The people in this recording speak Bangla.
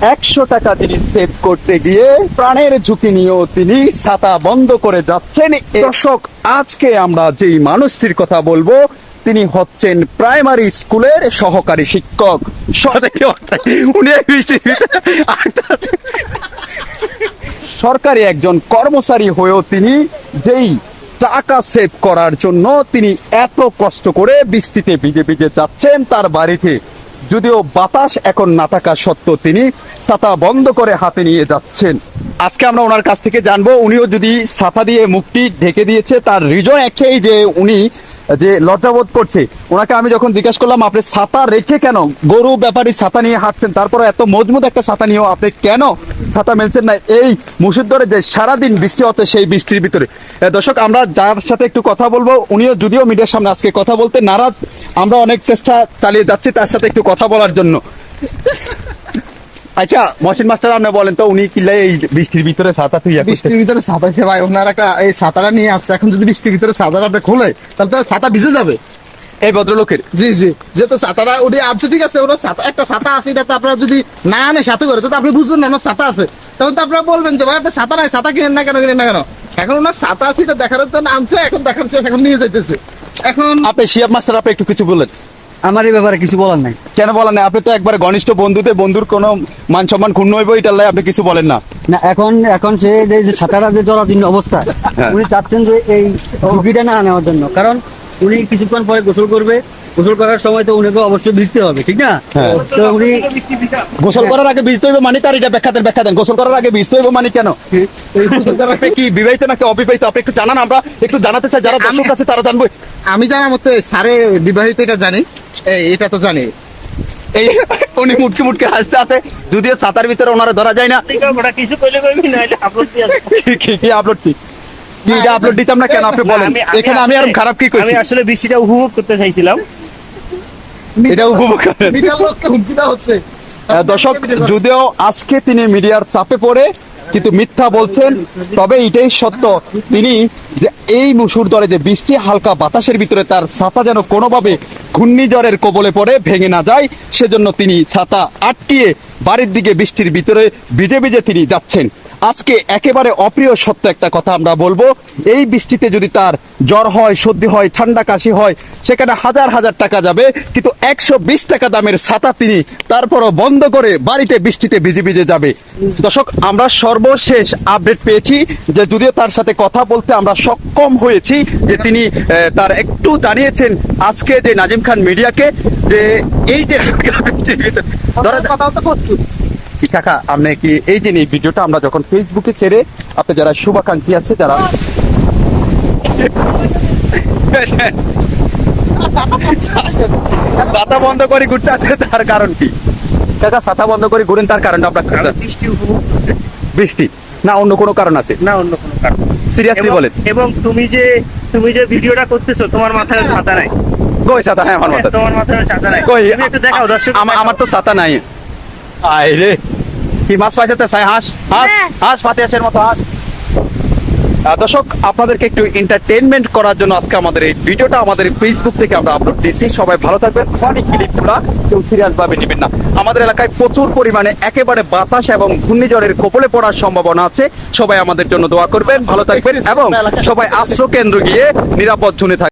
একশো টাকা তিনি সেভ করতে গিয়ে প্রাণের ঝুঁকি নিয়েও তিনি ছাতা বন্ধ করে যাচ্ছেন। দর্শক আজকে আমরা যেই মানুষটির কথা বলব তিনি হচ্ছেন প্রাইমারি স্কুলের সহকারী শিক্ষক। সরকারি একজন কর্মচারী হয়েও তিনি যেই টাকা সেভ করার জন্য তিনি এত কষ্ট করে বৃষ্টিতে ভিজে ভিজে যাচ্ছেন তার বাড়িতে। যদিও বাতাস এখন না থাকা সত্ত্বেও তিনি ছাতা বন্ধ করে হাতে নিয়ে যাচ্ছেন। আজকে আমরা ওনার কাছ থেকে জানব, উনিও যদি ছাতা দিয়ে মুখটি ঢেকে দিয়েছে, তার রিজন একটাই যে উনি যে লজ্জাবোধ করছে। ওনাকে আমি যখন জিজ্ঞেস করলাম, আপনি ছাতা রেখে কেন গরু ব্যাপারী ছাতা নিয়ে হাঁটছেন? তারপরে এত মজবুত একটা ছাতা নিয়েও আপনি কেন ছাতা মেলছেন না? এই মুসুর যে সারাদিন বৃষ্টি হচ্ছে সেই বৃষ্টির ভিতরে। দর্শক, আমরা যার সাথে একটু কথা বলব, উনিও যদিও মিডিয়ার সামনে আজকে কথা বলতে নারাজ, আমরা অনেক চেষ্টা চালিয়ে যাচ্ছি তার সাথে একটু কথা বলার জন্য। আচ্ছা মহসিন মাস্টার আপনি বলেন তো উনি কিল্লাই এই বৃষ্টির ভিতরে ছাতা তুই বৃষ্টির ভিতরে ছাতা আছে ভাই ওনার একটা এই ছাতাটা নিয়ে আসছে। এখন যদি বৃষ্টির ভিতরে ছাতাটা আপনি খোলে তাহলে তো ছাতা ভিজে যাবে। এই ভদ্রলোকের? জি জি যেহেতু ছাতাটা উনি আছে ঠিক আছে ওনার ছাতা একটা ছাতা আছে এটা তো আপনারা যদি না আনে সাথে করে তো আপনি বুঝবেন না ওনার ছাতা আছে। তখন তো আপনারা বলবেন যে ভাই আপনার ছাতা নাই ছাতা কিনেন না কেন কিনেন না কেন? এখন ওনার ছাতা আছে এটা দেখার জন্য আনছে এখন দেখার শেষ এখন নিয়ে যাইতেছে। এখন আপনি শিয়াব মাস্টার আপনি একটু কিছু বলেন। আমার এই ব্যাপারে কিছু বলার নাই। কেন বলেন না আপনি তো একবার ঘনিষ্ঠ বন্ধুতে বন্ধুর কোনো মান সম্মান ক্ষুণ্ণ হইব এটার লাই আপনি কিছু বলেন না। না এখন এখন সে যে যে ছাতাটা যে জরাজীর্ণ অবস্থা হ্যাঁ। উনি চাচ্ছেন যে এই ঝুঁকিটা না নেওয়ার জন্য। কারণ উনি কিছুক্ষণ পরে গোসল করবে। গোসল করার সময় তো উনিকে অবশ্যই ভিজতে হবে ঠিক না? হ্যাঁ। তো উনি গোসল করার আগে বীজ তৈব মানে তার এটা ব্যাখ্যা দেন ব্যাখ্যা দেন। গোসল করার আগে বীজ তৈব মানে কেন? কি? বিবাহিত নাকি অবিবাহিত? আপনি একটু জানান আমরা একটু জানাতে চাই যারা দর্শক আছে তারা জানব। আমি জানা মতে সারে বিবাহিত এটা জানি। এই এটা তো জানি। এই উনি মুটকে মুটকে হাসতে আছে যদিও ছাতার ভিতরে ওনারা ধরা যায় না। কিছু কইলে কইবি না আপলোড কি- কি কি আপলোড কি? কি এটা আপলোড দিতাম না কেন আপনি বলেন। এখানে আমি আর খারাপ কি আমি আসলে বৃষ্টিটা উপভোগ করতে চাইছিলাম। এটা উপভোগ করেন। হুমকি দেওয়া হচ্ছে। দর্শক যদিও আজকে তিনি মিডিয়ার চাপে পড়ে কিন্তু মিথ্যা বলছেন তবে এটাই সত্য। তিনি যে এই মুসুর দরে যে বৃষ্টি হালকা বাতাসের ভিতরে তার ছাতা যেন কোনোভাবে ঘূর্ণিঝড়ের কবলে পড়ে ভেঙে না যায়, সেজন্য তিনি ছাতা আটকিয়ে বাড়ির দিকে বৃষ্টির ভিতরে ভিজে ভিজে তিনি যাচ্ছেন। আজকে একেবারে অপ্রিয় সত্য একটা কথা আমরা বলব। এই বৃষ্টিতে যদি তার জ্বর হয়, সর্দি হয়, ঠান্ডা কাশি হয়, সেখানে হাজার হাজার টাকা যাবে। কিন্তু একশো বিশ টাকা দামের ছাতা তিনি তারপরও বন্ধ করে বাড়িতে বৃষ্টিতে ভিজে ভিজে যাবে। দর্শক, আমরা সর্বশেষ আপডেট পেয়েছি যে যদিও তার সাথে কথা বলতে আমরা সক্ষম হয়েছি, যে তিনি তার একটু জানিয়েছেন আজকে যে নাজিম খান মিডিয়াকে যে এই যে কাকা আপনি কি এই যে এই ভিডিওটা আমরা যখন ফেসবুকে ছেড়ে আপনি যারা শুভাকাঙ্ক্ষী আছে যারা ছাতা বন্ধ করে ঘুরতে আছে তার কারণ কি? কাকা ছাতা বন্ধ করে ঘুরেন তার কারণটা আপনার বৃষ্টি না অন্য কোনো কারণ আছে? না অন্য কোনো কারণ সিরিয়াসলি এবং- বলেন। এবং তুমি যে তুমি যে ভিডিওটা করতেছো তোমার মাথায় ছাতা নাই। কই ছাতা? হ্যাঁ আমার মাথা তোমার মাথায় ছাতা নাই। কই? একটু দেখাও দর্শক আমার তো ছাতা নাই। আয় রে। কি মাছ হাঁস? হাঁস? হাঁস পাতে মতো হাঁস। দর্শক আপনাদেরকে একটু এন্টারটেনমেন্ট করার জন্য আজকে আমাদের এই ভিডিওটা আমাদের ফেসবুক থেকে আমরা আপলোড দিয়েছি। সবাই ভালো থাকবেন। ফানি ক্লিপগুলো কেউ সিরিয়াস ভাবে নেবেন না। আমাদের এলাকায় প্রচুর পরিমাণে একেবারে বাতাস এবং ঘূর্ণিঝড়ের কপলে পড়ার সম্ভাবনা আছে। সবাই আমাদের জন্য দোয়া করবেন। ভালো থাকবেন এবং সবাই আশ্রয় কেন্দ্র গিয়ে নিরাপদ জোনে থাকবেন